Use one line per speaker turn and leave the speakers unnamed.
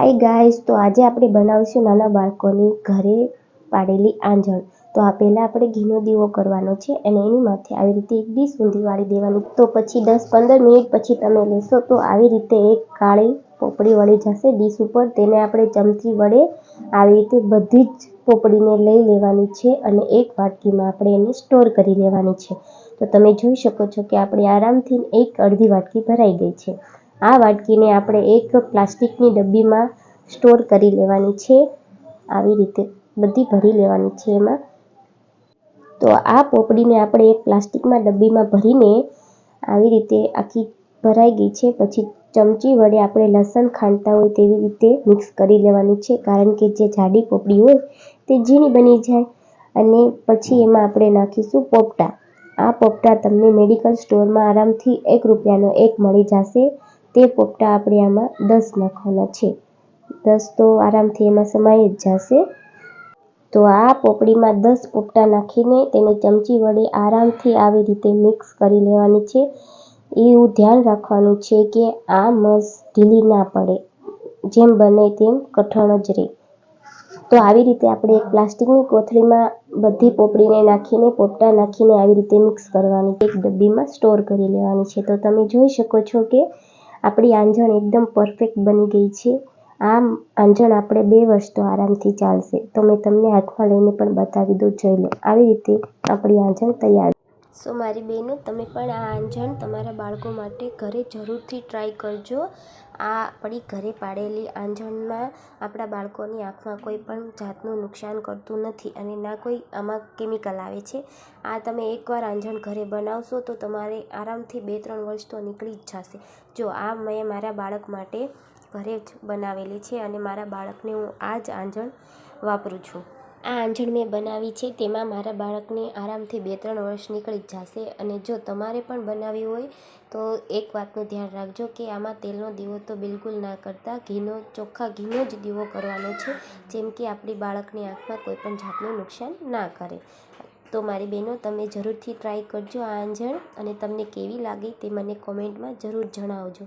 Hi guys તો આજે આપણે બનાવીશું નાના બાળકોની ઘરે પાડેલી આંજણ. તો આ પહેલાં આપણે ઘીનો દીવો કરવાનો છે અને એની માથે આવી રીતે એક ડીશ ઊંધી વાળી દેવાની. તો પછી દસ પંદર મિનિટ પછી તમે લેશો તો આવી રીતે એક કાળી પોપડી વળી જશે ડીશ ઉપર. તેને આપણે ચમચી વડે આવી રીતે બધી જ પોપડીને લઈ લેવાની છે અને એક વાટકીમાં આપણે એને સ્ટોર કરી લેવાની છે. તો તમે જોઈ શકો છો કે આપણે આરામથી એક અડધી વાટકી ભરાઈ ગઈ છે. આ વાટકીને આપણે એક પ્લાસ્ટિકની ડબ્બીમાં સ્ટોર કરી લેવાની છે. આવી રીતે બધી ભરી લેવાની છે એમાં. તો આ પોપડીને આપણે એક પ્લાસ્ટિકમાં ડબ્બીમાં ભરીને આવી રીતે આખી ભરાઈ ગઈ છે. પછી ચમચી વડે આપણે લસણ ખાંડતા હોય તેવી રીતે મિક્સ કરી લેવાની છે. કારણ કે જે જાડી પોપડી હોય તે ઝીણી બની જાય અને પછી એમાં આપણે નાખીશું પોપટા. આ પોપટા તમને મેડિકલ સ્ટોરમાં આરામથી એક રૂપિયાનો એક મળી જશે. તે પોપટા આપણે આમાં દસ નાખવાના છે. દસ તો આરામથી એમાં સમાઈ જ જશે. તો આ પોપડીમાં દસ પોપટા નાખીને તેને ચમચી વડે આરામથી આવી રીતે મિક્સ કરી લેવાની છે. એવું ધ્યાન રાખવાનું છે કે આ મસ ઢીલી ના પડે. જેમ બને તેમ કઠણ જ રહે. તો આવી રીતે આપણે એક પ્લાસ્ટિકની કોથળીમાં બધી પોપડીને નાખીને, પોપટા નાખીને આવી રીતે મિક્સ કરવાની એક ડબ્બીમાં સ્ટોર કરી લેવાની છે. તો તમે જોઈ શકો છો કે આપણી આંજણ એકદમ પરફેક્ટ બની ગઈ છે. આમ આંજણ આપણે બે વર્ષ તો આરામથી ચાલશે. તો મેં તમને હાથમાં લઈને પણ બતાવી દઉં. જોઈ લો, આવી રીતે આપણી આંજણ તૈયાર સો મારી બહેનો તમે પણ આ આંજણ તમારા બાળકો માટે ઘરે જરૂરથી ટ્રાય કરજો. આ આપણી ઘરે પાડેલી આંજણમાં આપણા બાળકોની આંખમાં કોઈ પણ જાતનું નુકસાન કરતું નથી અને ના કોઈ આમાં કેમિકલ આવે છે. આ તમે એકવાર આંજણ ઘરે બનાવશો તો તમારે આરામથી બે ત્રણ વર્ષ તો નીકળી જ જશે. જો, આ મેં મારા બાળક માટે ઘરે જ બનાવેલી છે અને મારા બાળકને હું આ જ આંજણ વાપરું છું. આ આંજણ મેં બનાવી છે, તેમાં મારા બાળકને આરામથી બે ત્રણ વર્ષ નીકળી જશે અને જો તમારે પણ બનાવવી હોય, તો એક વાતનું ધ્યાન રાખજો કે આમાં તેલનો દીવો તો બિલકુલ ના કરતા. ઘીનો, ચોખ્ખા ઘીનો જ દીવો કરવાનો છે, જેમ કે આપણી બાળકની આંખમાં કોઈ પણ જાતનું નુકસાન ના કરે. તો મારી બહેનો, તમે જરૂરથી ટ્રાય કરજો આ આંજણ અને તમને કેવી લાગી તે મને કોમેન્ટમાં જરૂર જણાવજો.